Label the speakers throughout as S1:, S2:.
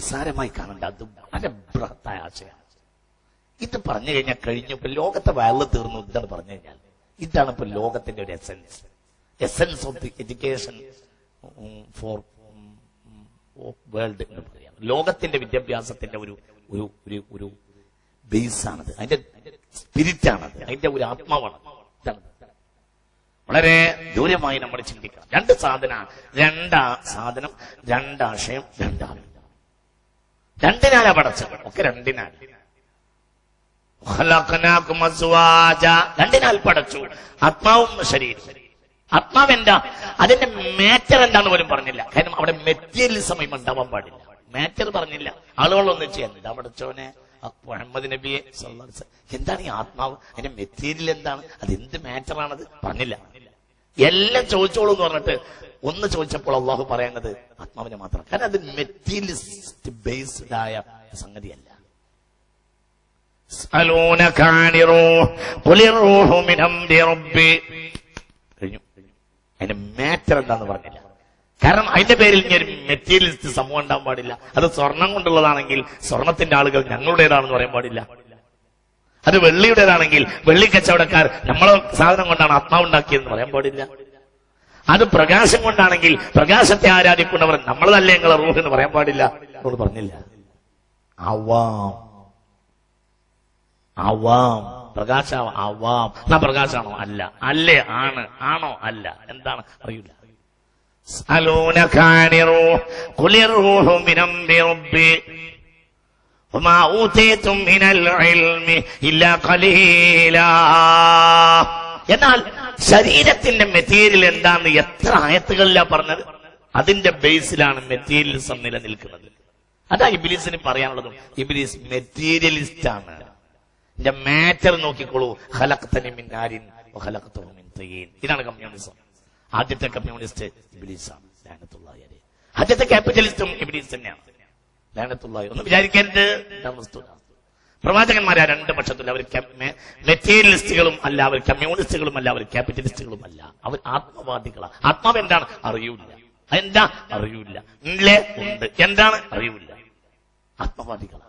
S1: നിസ്സാരമായി കാണണ്ട അത് വളരെ ബൃഹത്തായ ആശയമാണ്. ഇത് പറഞ്ഞു കഴിഞ്ഞാൽ കഴിഞ്ഞു. ഇപ്പൊ ലോകത്തെ വയറിൽ തീർന്നു ഇതാണ് പറഞ്ഞു കഴിഞ്ഞാൽ. ഇതാണ് ഇപ്പൊ ലോകത്തിന്റെ ഒരു essence essence of the education for world എന്ന് പറയാം. ലോകത്തിന്റെ വിദ്യാഭ്യാസത്തിന്റെ ഒരു ഒരു ഒരു ഒരു ബേസ് ആണത്. അതിന്റെ സ്പിരിറ്റാണത് അതിന്റെ ഒരു ആത്മാവാണ്. വളരെ ദൂരമായി നമ്മൾ ചിന്തിക്കണം. രണ്ട് സാധന രണ്ടാ സാധനം രണ്ടാശയം രണ്ടാൾ രണ്ടിനാലാ പടച്ചത് ഒക്കെ രണ്ടിനാൽ. രണ്ടിനാൽ പടച്ചു. ആത്മാവും ശരീരം. ആത്മാവ് എന്താ? അതിന്റെ മാറ്റർ എന്താന്ന് പോലും പറഞ്ഞില്ല. കാരണം അവിടെ മെറ്റീരിയലിസം ഉണ്ടാവാൻ പാടില്ല. മാറ്റർ പറഞ്ഞില്ല. ആളുകളൊന്നും ചെയ്യുന്നില്ല ആ മുഹമ്മദ് നബിയെ എന്താണ് ഈ ആത്മാവ്? അതിന്റെ മെറ്റീരിയൽ എന്താണ്? അത് എന്ത് മാറ്ററാണത് പറഞ്ഞില്ല. എല്ലാം ചോദിച്ചോളൂ എന്ന് പറഞ്ഞിട്ട് ഒന്ന് ചോദിച്ചപ്പോൾ അള്ളാഹു പറയുന്നത് ആത്മാവിനെ മാത്രം. കാരണം അത് മെറ്റീരിയലിസ്റ്റ് ബേസ്ഡ് ആയ സംഗതിയല്ല. കഴിഞ്ഞു. അതിന്റെ മാറ്റർ എന്താന്ന് പറഞ്ഞില്ല. കാരണം അതിന്റെ പേരിൽ ഇനി ഒരു മെറ്റീരിയലിസ്റ്റ് സമൂഹം ഉണ്ടാകാൻ പാടില്ല. അത് സ്വർണം കൊണ്ടുള്ളതാണെങ്കിൽ സ്വർണത്തിന്റെ ആളുകൾ ഞങ്ങളുടേതാണെന്ന് പറയാൻ പാടില്ല. അത് വെള്ളിയുടേതാണെങ്കിൽ വെള്ളി കച്ചവടക്കാർ നമ്മളെ സാധനം കൊണ്ടാണ് ആത്മാവുണ്ടാക്കിയെന്ന് പറയാൻ പാടില്ല. അത് പ്രകാശം കൊണ്ടാണെങ്കിൽ പ്രകാശത്തെ ആരാധിക്കുന്നവർ നമ്മളതല്ലേ ഞങ്ങളെ റൂഹ് എന്ന് പറയാൻ പാടില്ല. എന്നോട് പറഞ്ഞില്ല. ആവാം. ആവാം. പ്രകാശ ആവാം. എന്നാ പ്രകാശാണോ? അല്ല. അല്ലേ? ആണ്. ആണോ? അല്ല. എന്താണ്? അറിയില്ല. അലോന കാണിറോ കുളിർ റൂഹു എന്നാൽ ശരീരത്തിന്റെ മെറ്റീരിയൽ എന്താന്ന് എത്ര ആയത്തുകളിലാ പറഞ്ഞത്? അതിന്റെ ബേസിലാണ് മെറ്റീരിയലിസം നിലനിൽക്കുന്നത്. അതാ ഇബിലീസിന് പറയാനുള്ളതും ഇബിലീസ് മെറ്റീരിയലിസ്റ്റ് ആണ് എന്റെ മാറ്റർ നോക്കിക്കോളൂ. ഇതാണ് കമ്മ്യൂണിസം. ആദ്യത്തെ കമ്മ്യൂണിസ്റ്റ് ഇബ്ലീസാണ് ആദ്യത്തെ ക്യാപിറ്റലിസ്റ്റും ഇബിലീസ് തന്നെയാണ്. ലാനത്തുള്ളാഹി ഒന്ന് വിചാരിക്കരുത്. പ്രവാചകന്മാരെ രണ്ട് പക്ഷത്തിൽ അവർ മെറ്റീരിയലിസ്റ്റുകളും അല്ല അവർ കമ്മ്യൂണിസ്റ്റുകളും അല്ല അവർ ക്യാപിറ്റലിസ്റ്റുകളും അല്ല. അവർ ആത്മവാദികളാണ് ആത്മാവ് എന്താണ്? അറിയൂല എന്താ അറിയൂല ഉണ്ട്. എന്താണ്? അറിയൂല ആത്മവാദികളാണ്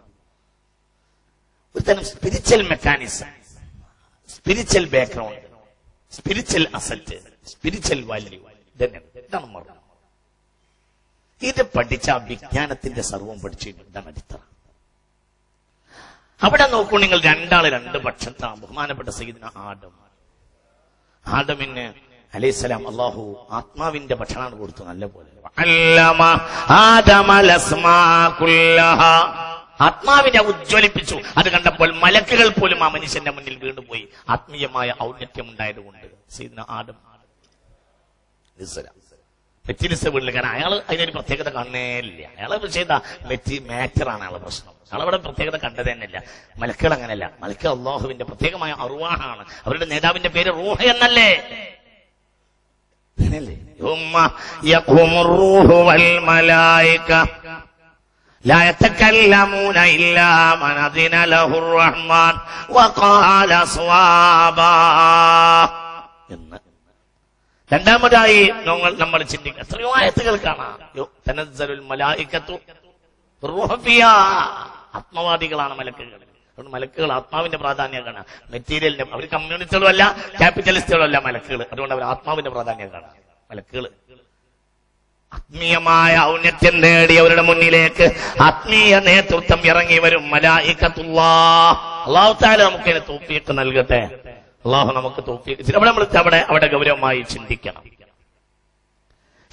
S1: ഒരു തരം spiritual mechanism spiritual background spiritual asset spiritual value ഇതാണ് മർമ്മം ഇത് പഠിച്ച വിജ്ഞാനത്തിന്റെ സർവം പഠിച്ചു. ഇതാണ് അടിത്തറ അവിടെ നോക്കൂ നിങ്ങൾ രണ്ടാൾ രണ്ട് പക്ഷത്താ ബഹുമാനപ്പെട്ട സയ്യിദിന ആദം ആദമിന് അലൈഹിസ്സലാം അള്ളാഹു ആത്മാവിന്റെ ഭക്ഷണമാണ് കൊടുത്തു നല്ല പോലെ. ആത്മാവിനെ ഉജ്ജ്വലിപ്പിച്ചു അത് കണ്ടപ്പോൾ മലക്കുകൾ പോലും ആ മനുഷ്യന്റെ മുന്നിൽ വീണുപോയി ആത്മീയമായ ഔന്നത്യം ഉണ്ടായതുകൊണ്ട് സയ്യിദ്ന ആദം അലൈഹിസ്സലാം. മെറ്റീരിയൽസ് വീട്ടിൽ കാരണം അയാൾ അതിനൊരു പ്രത്യേകത കാണേയില്ല അയാളെ വിഷയത മെറ്റി മാറ്ററാണ് അയാളെ പ്രശ്നം അയാളവിടെ പ്രത്യേകത കണ്ടത് തന്നെയല്ല മലക്കുകൾ അങ്ങനെയല്ല മലക്ക അള്ളാഹുവിന്റെ പ്രത്യേകമായ അറുവാഹാണ് അവരുടെ നേതാവിന്റെ പേര് റൂഹ എന്നല്ലേ അങ്ങനെയല്ലേ ثم يقوم الروح والملائكة لا يتكلمون إلا من أذن له الرحمن وقال صوابا എന്ന് രണ്ടാമതായി നമ്മൾ നമ്മൾ ചിന്തിക്കുക എത്രയോ ആയത്തുകൾ കാണാം. ആത്മവാദികളാണ് മലക്കുകൾ. അതുകൊണ്ട് മലക്കുകൾ ആത്മാവിന്റെ പ്രാധാന്യം കാണാം മെറ്റീരിയലിന്റെ അവർ കമ്മ്യൂണിസ്റ്റുകളും അല്ല അല്ല മലക്കുകൾ. അതുകൊണ്ട് അവർ ആത്മാവിന്റെ പ്രാധാന്യം കാണാം മലക്കുകൾ. ആത്മീയമായ ഔന്നത്യം നേടി അവരുടെ മുന്നിലേക്ക് ആത്മീയ നേതൃത്വം ഇറങ്ങി വരും. മലായിക്കത്തുള്ള അള്ളാഹു താല നമുക്ക് തോപ്പിയൊക്കെ നൽകട്ടെ. അള്ളാഹു നമുക്ക് അവിടെ നമ്മൾ അവിടെ അവിടെ ഗൗരവമായി ചിന്തിക്കണം.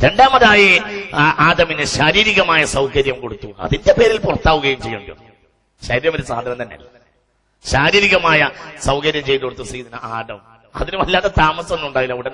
S1: രണ്ടാമതായി ആദമിന് ശാരീരികമായ സൗകര്യം കൊടുത്തു. അതിന്റെ പേരിൽ പുറത്താവുകയും ചെയ്യേണ്ടി ശരീരം ഒരു സാധനം തന്നെയല്ല. ശാരീരികമായ സൗകര്യം ചെയ്തു കൊടുത്തു സീദിന ആദം. അതിന് വല്ലാതെ താമസമൊന്നും ഉണ്ടായില്ല. ഉടനെ